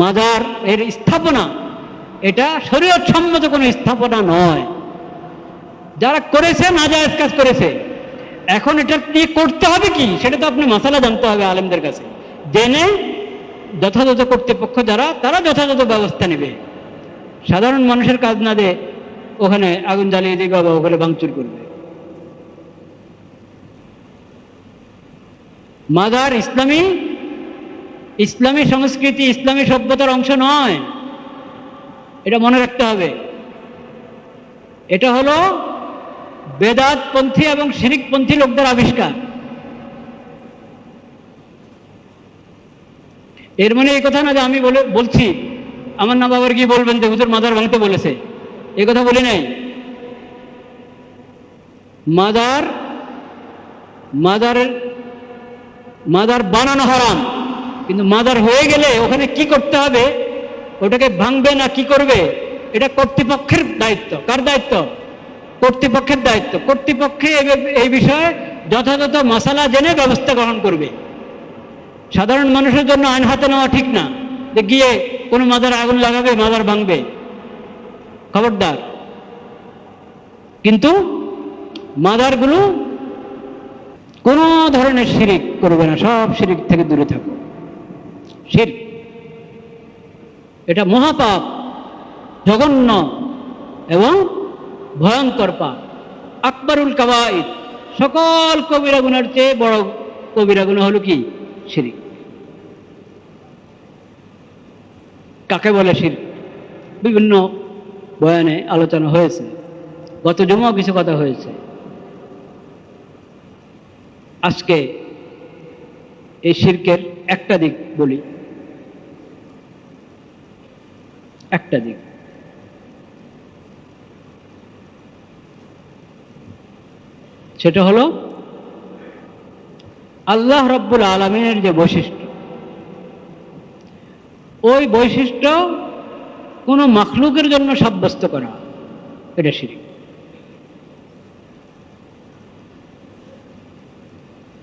মাজার এর স্থাপনা, এটা শরীয়ত সম্মত কোনো স্থাপনা নয়। যারা করেছে, নাজায়েজ কাজ করেছে, এখন এটা নিয়ে করতে হবে কি? সেটা তো আপনি মশালা জানতে হবে আলেমদের কাছে। জেনে যথাযথ কর্তৃপক্ষ যারা, তারা যথাযথ ব্যবস্থা নেবে। সাধারণ মানুষের কাজ না দিয়ে ওখানে আগুন জ্বালিয়ে দিবে বা ওখানে ভাঙচুর করবে। মাদার ইসলামী ইসলামী সংস্কৃতি ইসলামী সভ্যতার অংশ নয়। এটা মনে রাখতে হবে। এটা হলো বেদাতপন্থী এবং শিরিকপন্থী লোকদের আবিষ্কার। এর মানে এই কথা না যে আমি বলে বলছি। আমার না বাবার গিয়ে বলবেন যে হুজুর মাদার ভাঙতে বলেছে? এই কথা বলি নাই। মাদার মাদারের মাদার বানানো হারাম। কিন্তু মাদার হয়ে গেলে ওখানে কি করতে হবে? ওটাকে ভাঙবে না কি করবে? এটা কর্তৃপক্ষের দায়িত্ব। কার দায়িত্ব? কর্তৃপক্ষের দায়িত্ব। কর্তৃপক্ষে এই বিষয়ে যথাযথ মশালা জেনে ব্যবস্থা গ্রহণ করবে। সাধারণ মানুষের জন্য আইন হাতে নেওয়া ঠিক না। যে গিয়ে কোনো মাদার আগুন লাগাবে, মাদার ভাঙবে। খবরদার। কিন্তু মাদারগুলো কোনো ধরনের শিরিক করবে না, সব শিরিক থেকে দূরে থাকো শির। এটা মহাপাপ, জঘন্য এবং ভয়ঙ্কর পাপ। আকবরুল কাবাইদ সকল কবিরা গুনার চেয়ে বড় কবিরা গুণা হলো কি? শিরিক কাকে বলে শির? বিভিন্ন বয়ানে আলোচনা হয়েছে। গত জমাও কিছু কথা হয়েছে। আজকে এই শির্কের একটা দিক বলি। একটা দিক। সেটা হলো আল্লাহ রব্বুল আলমিনের যে বৈশিষ্ট্য। ওই বৈশিষ্ট্য কোনো মাখলুকের জন্য সাব্যস্ত করা, এটা শিরিক।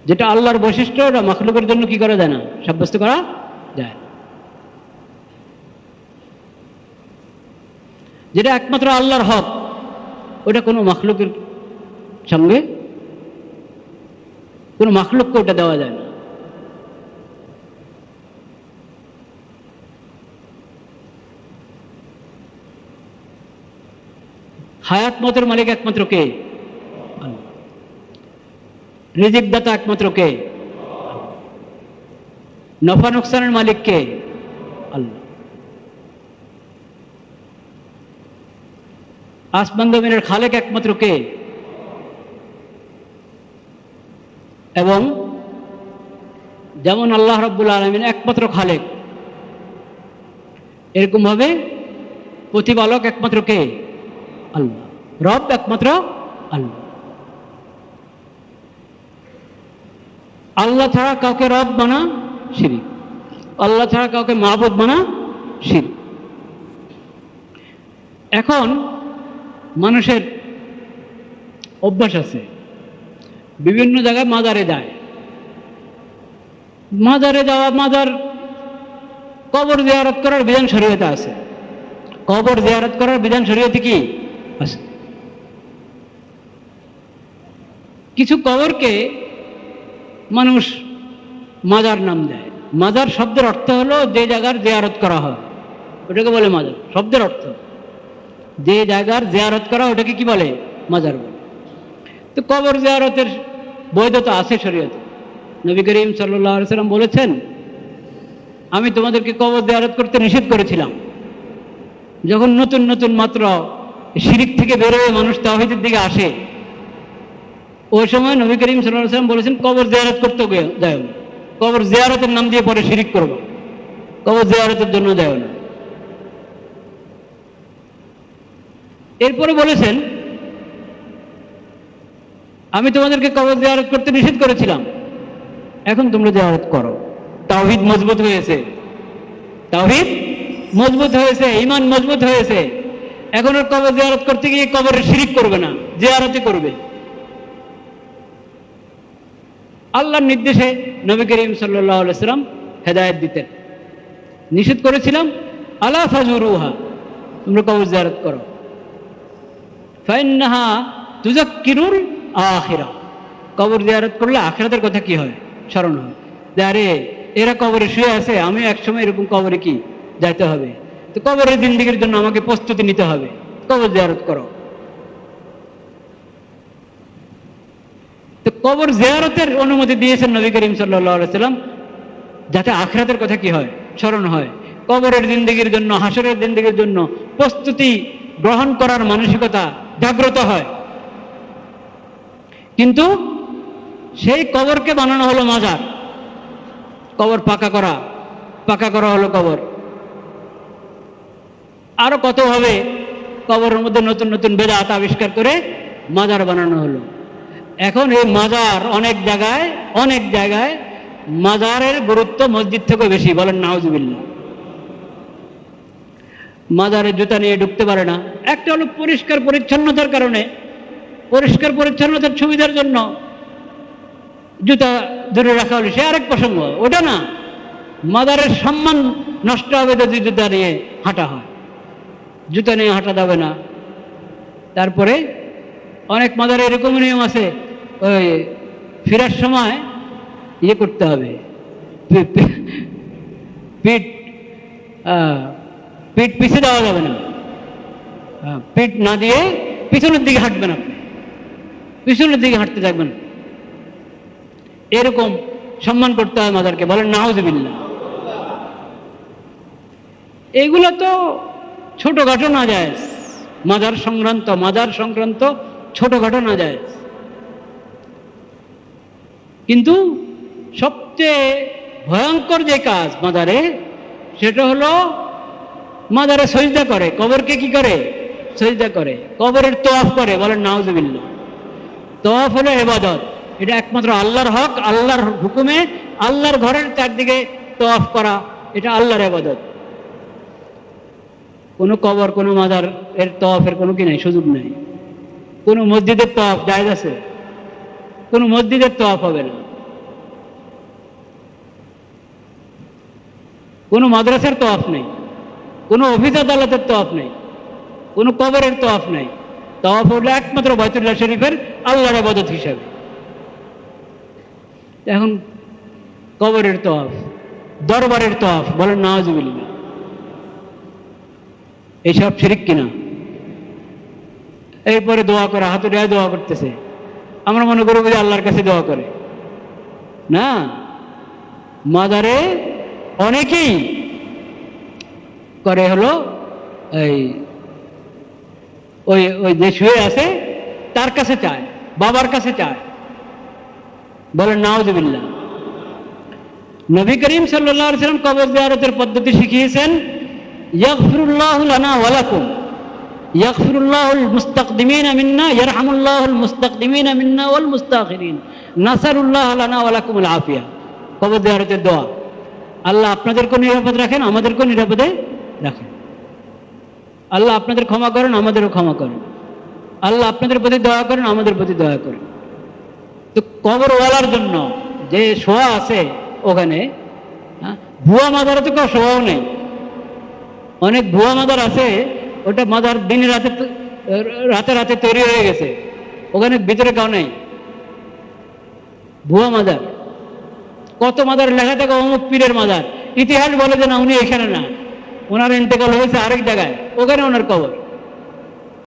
যেটা আল্লাহর বৈশিষ্ট্য, ওটা মাখলুকের জন্য কি করা যায় না? সাব্যস্ত করা যায় যেটা একমাত্র আল্লাহর হক ওটা কোনো মাখলুকের সঙ্গে, কোনো মাখলুককে ওটা দেওয়া যায় না। হায়াত মতের মালিক একমাত্র কে? আল্লাহ। রিজিক দাতা একমাত্র কে? নফা নোকসানের মালিক কে? আল্লাহ। আসমান জমিনের খালেক একমাত্র কে? এবং যেমন আল্লাহ রব্বুল আলমিন একমাত্র খালেক এরকমভাবে প্রতিপালক একমাত্র কে? আল্লাহ। রব একমাত্র আল্লাহ। আল্লাহ ছাড়া কাউকে রব বানা শিরিক। আল্লাহ ছাড়া কাউকে মাহবুদ বানা শিরিক। এখন মানুষের অভ্যাস আছে। বিভিন্ন জায়গায় মাজারে যায়। মাজারে যাওয়া, মাজার কবর জিয়ারত করার বিধান শরীয়তে আছে। কবর জিয়ারত করার বিধান শরীয়তে কি? আছে। কিছু কবরকে মানুষ মাজার নাম দেয়। মাজার শব্দের অর্থ হলো যে জায়গার জিয়ারত করা হয়। ওটাকে বলে মাজার। শব্দের অর্থ। যে জায়গার জিয়ারত করা, ওটাকে কি বলে? মাজার বলে। তো কবর জিয়ারতের বৈধতা আছে শরীয়তে। নবী করিম সাল্লাম বলেছেন, আমি তোমাদেরকে কবর জিয়ারত করতে নিষেধ করেছিলাম। যখন নতুন নতুন মাত্র শিরিক থেকে বেরোয় মানুষ তাহিদের দিকে আসে, ওই সময় নবী করিম সাল্লাম বলেছেন, কবর জিয়ারত করতে যায় কবর জিয়ারতের নাম দিয়ে পরে শিরিক করব। কবর জিয়ারতের জন্য যায় না। এরপরে বলেছেন, আমি তোমাদেরকে কবর জিয়ারত করতে নিষেধ করেছিলাম। এখন তোমরা জিয়ারত করো। তাওহিদ মজবুত হয়েছে। তাওহিদ মজবুত হয়েছে ইমান মজবুত হয়েছে। এখন আর কবর জিয়ারত করতে গিয়ে কবরে শিরিক করবে না, জিয়ারতে করবে। আল্লাহর নির্দেশে নবী করিম সাল্লাম হেদায়ত দিতেন। নিষেধ করেছিলাম, আলা ফাজুরুহা, তোমরা কবর জিয়ারত করো। আখিরা। কবর করলে আখিরাতের কথা কি হয়? স্মরণ হয়। এরা কবরে শুয়ে আছে, আমি একসময় এরকম কবরে কি যাইতে হবে? তো কবরের জন্য আমাকে প্রস্তুতি নিতে হবে। কবর জিয়ারত করো। তো কবর জিয়ারতের অনুমতি দিয়েছেন নবী করিম সাল্লাম যাতে আখরাতের কথা কি হয়? স্মরণ হয়। কবরের জিন্দগির জন্য হাসরের জিন্দগির জন্য প্রস্তুতি গ্রহণ করার মানসিকতা জাগ্রত হয়। কিন্তু সেই কবরকে বানানো হলো মাজার। কবর পাকা করা। পাকা করা হলো কবর। আরও কত হবে কবরের মধ্যে নতুন নতুন বেদাত আবিষ্কার করে মাজার বানানো হলো। এখন এই মাজার অনেক জায়গায় অনেক জায়গায় মাজারের গুরুত্ব মসজিদ থেকে বেশি। বলেন নাউজুবিল্লা মাজারে জুতা নিয়ে ঢুকতে পারে না। একটা হলো পরিষ্কার পরিচ্ছন্নতার কারণে। পরিষ্কার পরিচ্ছন্নতার সুবিধার জন্য জুতা ধরে রাখা হলো। সে আরেক প্রসঙ্গ, ওটা না মাদারের সম্মান নষ্ট হবে যদি জুতা নিয়ে হাঁটা হয়। জুতা নিয়ে হাঁটা যাবে না। তারপরে অনেক মাদারে এরকম নিয়ম আছে, ওই ফেরার সময় ইয়ে করতে হবে। পিঠ পিঠ পিছে দেওয়া যাবে না। পিঠ না দিয়ে পিছনের দিকে হাঁটবেন আপনি। পিছনের দিকে হাঁটতে থাকবেন। এরকম সম্মান করতে হয় মাদারকে বলেন নাউজবিল্লা এগুলো তো ছোটখাটো না যায়। মাদার সংক্রান্ত মাদার সংক্রান্ত ছোটখাটো না যায়। কিন্তু সবচেয়ে ভয়ঙ্কর যে কাজ মাদারে সেটা হলো মাদারে সজদা করে, কবরকে কি করে? সজদা করে, কবরের তোয়াফ করে, বলেন নাউজবিল্লা তোয়াফ হলো এবাদত এটা একমাত্র আল্লাহর হক, আল্লাহর হুকুমে আল্লাহর ঘরের চারদিকে তোয়াফ করা, এটা আল্লাহর এবাদত কোনো কবর, কোনো মাদার এর তওয়াফের কোনো কি নাই? সুযোগ নেই। কোনো মসজিদের তওয়াফ জায়েজ আছে? কোনো মসজিদের তওয়াফ হবে না। কোনো মাদ্রাসার তওয়াফ নেই। কোনো অফিস আদালতের তওয়াফ নেই, কোনো কবরের তওয়াফ নেই। তওয়াফ হলো একমাত্র বাইতুল্লাহ শরীফের আল্লাহর আবাদত হিসাবে। এখন কবরের তওয়াফ, দরবারের তওয়াফ, বলেন নওয়াজুবিল্লাহ এইসব শিরিক কিনা? এরপরে দোয়া করে হাতুড়িয়ায় দোয়া করতেছে। আমরা মনে করব যে আল্লাহর কাছে দোয়া করে। না, মাদারে অনেকেই করে হলো এই, ওই ওই যে শুয়ে আছে, তার কাছে চায়, বাবার কাছে চায়। বলেন নাওজবিল্লা নবী করিম সাল্লাহ সাল্লাম কবর জিয়ারতের পদ্ধতি শিখিয়েছেন, ইয়াগফিরুল্লাহু লানা ওয়া লাকুম। ইয়াগফিরুল্লাহুল মুস্তাকদিমিনা মিন্না, ইয়ারহামুল্লাহুল মুস্তাকদিমিনা মিন্না ওয়াল মুস্তাখিরিন। নাসারুল্লাহ লানা ওয়া লাকুমুল আফিয়া। কবর জিয়ারতের দোয়া। আল্লাহ আপনাদেরকেও নিরাপদ রাখেন, আমাদেরকেও নিরাপদে রাখেন। আল্লাহ আপনাদের ক্ষমা করেন, আমাদেরও ক্ষমা করেন। আল্লাহ আপনাদের প্রতি দয়া করেন, আমাদের প্রতি দয়া করেন। তো কবরওয়ালার জন্য যে শোয়া আছে ওখানে ভুয়া মাদারে তো কেউ শোয়াও নেই। অনেক ভুয়া মাদার আছে, ওটা মাদার দিনে রাতে রাতে রাতে তৈরি হয়ে গেছে। ওখানে ভিতরে কেউ নেই। ভুয়া মাদার। কত মাদার লেখা থাকে, অমুক পীরের মাদার। ইতিহাস বলে যে না, উনি এখানে না। ওনার ইন্তেকাল হয়েছে আরেক জায়গায়। ওখানে ওনার কবর